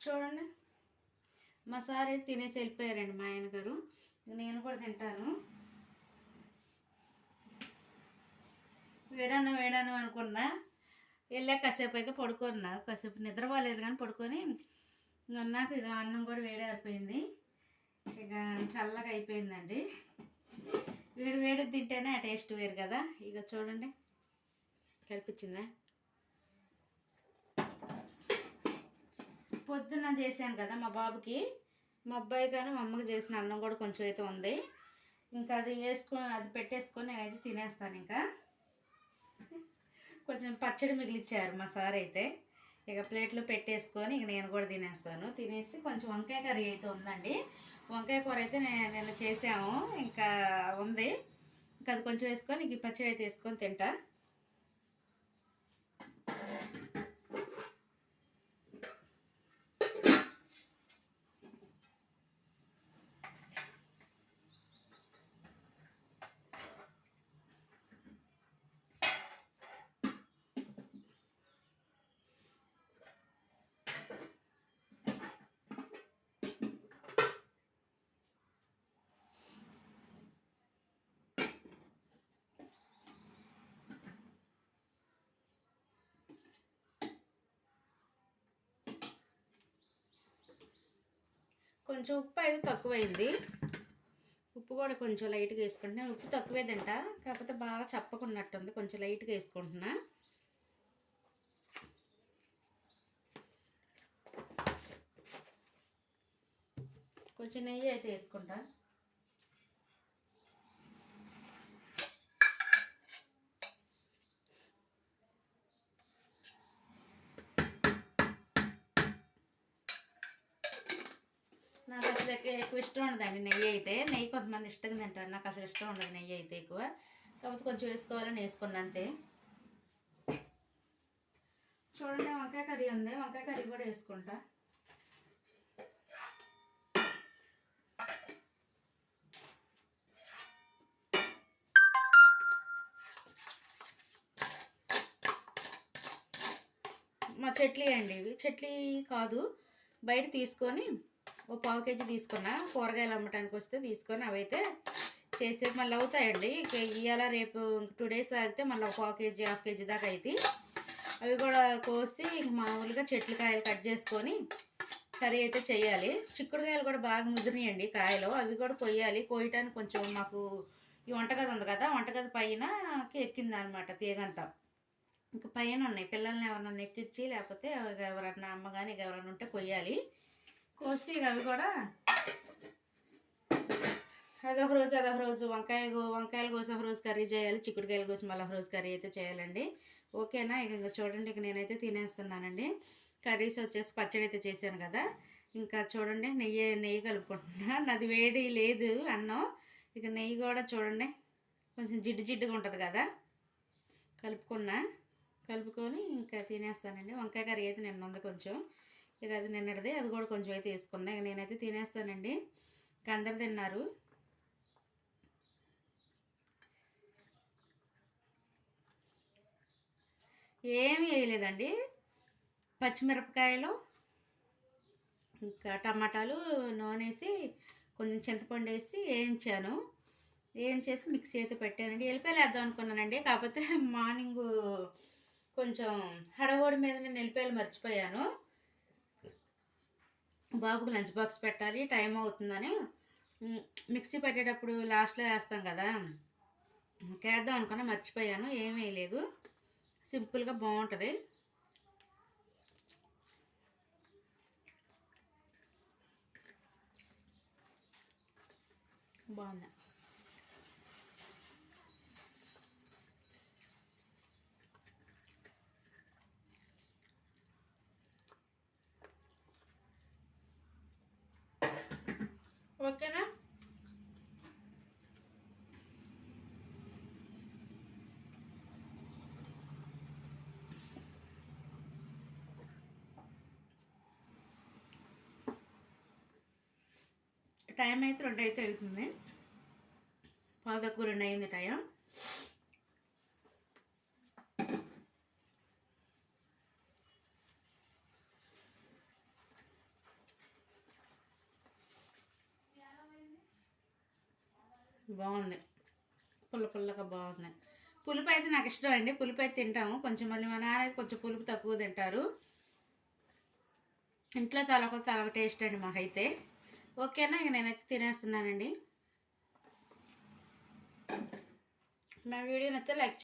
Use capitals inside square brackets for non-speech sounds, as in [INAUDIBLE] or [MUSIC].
చూడండి. మా సార్ తినేసి వెళ్ళిపోయారండి మా ఆయన గారు నేను కూడా తింటాను. వేడాను వేడాను అనుకున్నా. వెళ్ళా కాసేపు అయితే పడుకున్నా. కాసేపు నిద్రపోలేదు కానీ పడుకొని నాకు ఇక అన్నం కూడా వేడి అయిపోయింది. ఇక చల్లగా అయిపోయిందండి. వేడి వేడి తింటేనే ఆ టేస్ట్ వేరు కదా. ఇక చూడండి. కనిపించిందా పొద్దున్న చేశాను కదా మా బాబుకి. మా అబ్బాయి కానీ మా అమ్మకి చేసిన అన్నం కూడా కొంచెం అయితే ఉంది. ఇంకా అది వేసుకొని అది పెట్టేసుకొని నేనైతే తినేస్తాను ఇంకా. కొంచెం పచ్చడి మిగిలిచ్చారు మా సార్ అయితే. ఇక ప్లేట్లో పెట్టేసుకొని ఇక నేను కూడా తినేస్తాను. తినేసి కొంచెం వంకాయ కర్రీ అయితే ఉందండి. వంకాయ కూర అయితే నేను నిన్న చేసాము. ఇంకా ఉంది. ఇంకా అది కొంచెం వేసుకొని ఇంక పచ్చడి అయితే వేసుకొని తింటా. కొంచెం ఉప్పు అయితే తక్కువైంది. ఉప్పు కూడా కొంచెం లైట్గా వేసుకుంటున్నా. ఉప్పు తక్కువే తింటా కాకపోతే బాగా చప్పకున్నట్టుంది. కొంచెం లైట్గా వేసుకుంటున్నా. కొంచెం నెయ్యి అయితే వేసుకుంటా. నాకు ఎక్కువ ఇష్టం ఉండదండి నెయ్యి అయితే. నెయ్యి కొంతమంది ఇష్టంగా తింటారు. నాకు అసలు ఇష్టం ఉండదు నెయ్యి అయితే ఎక్కువ. కాకపోతే కొంచెం వేసుకోవాలని వేసుకున్నా అంతే. చూడండి వంకాయ కర్రీ ఉంది. వంకాయ కర్రీ కూడా వేసుకుంటా. మా చెట్లీ అండి ఇవి. చెట్లీ కాదు. బయట తీసుకొని ఓ పావు కేజీ తీసుకున్నా. కూరగాయలు అమ్మటానికి వస్తే తీసుకొని అవైతే చేసే మళ్ళీ అవుతాయండి. ఇక ఇవాళ రేపు టూ డేస్ ఆగితే మళ్ళీ ఒక పావు కేజీ హాఫ్ కేజీ దాకా అయితే అవి కూడా కోసి మామూలుగా చెట్లు కాయలు కట్ చేసుకొని కర్రీ అయితే చేయాలి. చిక్కుడుకాయలు కూడా బాగా ముదిరినాయండి కాయలు. అవి కూడా కొయ్యాలి. కోయటానికి కొంచెం మాకు ఈ వంటగది ఉంది కదా వంటగది పైన ఎక్కింది అనమాట తీగంతా. ఇంకా పైన ఉన్నాయి. పిల్లల్ని ఎవరన్నా ఎక్కించి లేకపోతే ఎవరన్నా అమ్మ కానీ ఎవరన్నా ఉంటే కొయ్యాలి. కోసి ఇక అవి కూడా అదొక రోజు అదొక రోజు. వంకాయ గో- వంకాయలు కోసి ఒక రోజు కర్రీ చేయాలి. చిక్కుడుకాయలు కోసి మళ్ళీ ఒక రోజు కర్రీ అయితే చేయాలండి. ఓకేనా? ఇక ఇంకా చూడండి ఇక నేనైతే తినేస్తున్నానండి. కర్రీస్ వచ్చేసి పచ్చడి అయితే చేశాను కదా. ఇంకా చూడండి నెయ్యి నెయ్యి కలుపుకుంటున్నా. నాది వేడి లేదు అన్నం. ఇక నెయ్యి కూడా చూడండి కొంచెం జిడ్డు జిడ్డుగా ఉంటుంది కదా. కలుపుకున్నా. కలుపుకొని ఇంకా తినేస్తానండి. వంకాయ కర్రీ అయితే నిన్న ఉంది కొంచెం. ఇక అది నిన్నటిది అది కూడా కొంచెం అయితే వేసుకున్నా. ఇక నేనైతే తినేస్తానండి. ఇక అందరు తిన్నారు. ఏమీ వేయలేదండి. పచ్చిమిరపకాయలు ఇంకా టమాటాలు నూనె వేసి కొంచెం చింతపండు వేసి వేయించాను. వేయించేసి మిక్సీ అయితే పెట్టానండి. వెళ్ళిపోయలు వేద్దాం అనుకున్నానండి. కాకపోతే [LAUGHS] మార్నింగ్ కొంచెం హడవోడి మీద నేను వెళ్ళిపోయాలి మర్చిపోయాను. బాబుకు లంచ్ బాక్స్ పెట్టాలి టైం అవుతుందని. మిక్సీ పెట్టేటప్పుడు లాస్ట్లో వేస్తాం కదా. వేద్దాం అనుకున్నా మర్చిపోయాను ఏమీ లేదు సింపుల్గా బాగుంటుంది. బాగుంది. ఓకేనా టైం అయితే రెండు అయితే అవుతుంది పావు తక్కువ రెండు అయింది టైం బాగుంది. పుల్ల పుల్లగా బాగుంది. పులుపు అయితే నాకు ఇష్టం అండి. పులుపు అయితే తింటాము. కొంచెం మళ్ళీ మా నాన్న కొంచెం పులుపు తక్కువ తింటారు. ఇంట్లో తలకొ తలొక టేస్ట్ అండి మాకైతే. ఓకేనా? ఇక నేనైతే తినేస్తున్నానండి. మా వీడియోని అయితే లైక్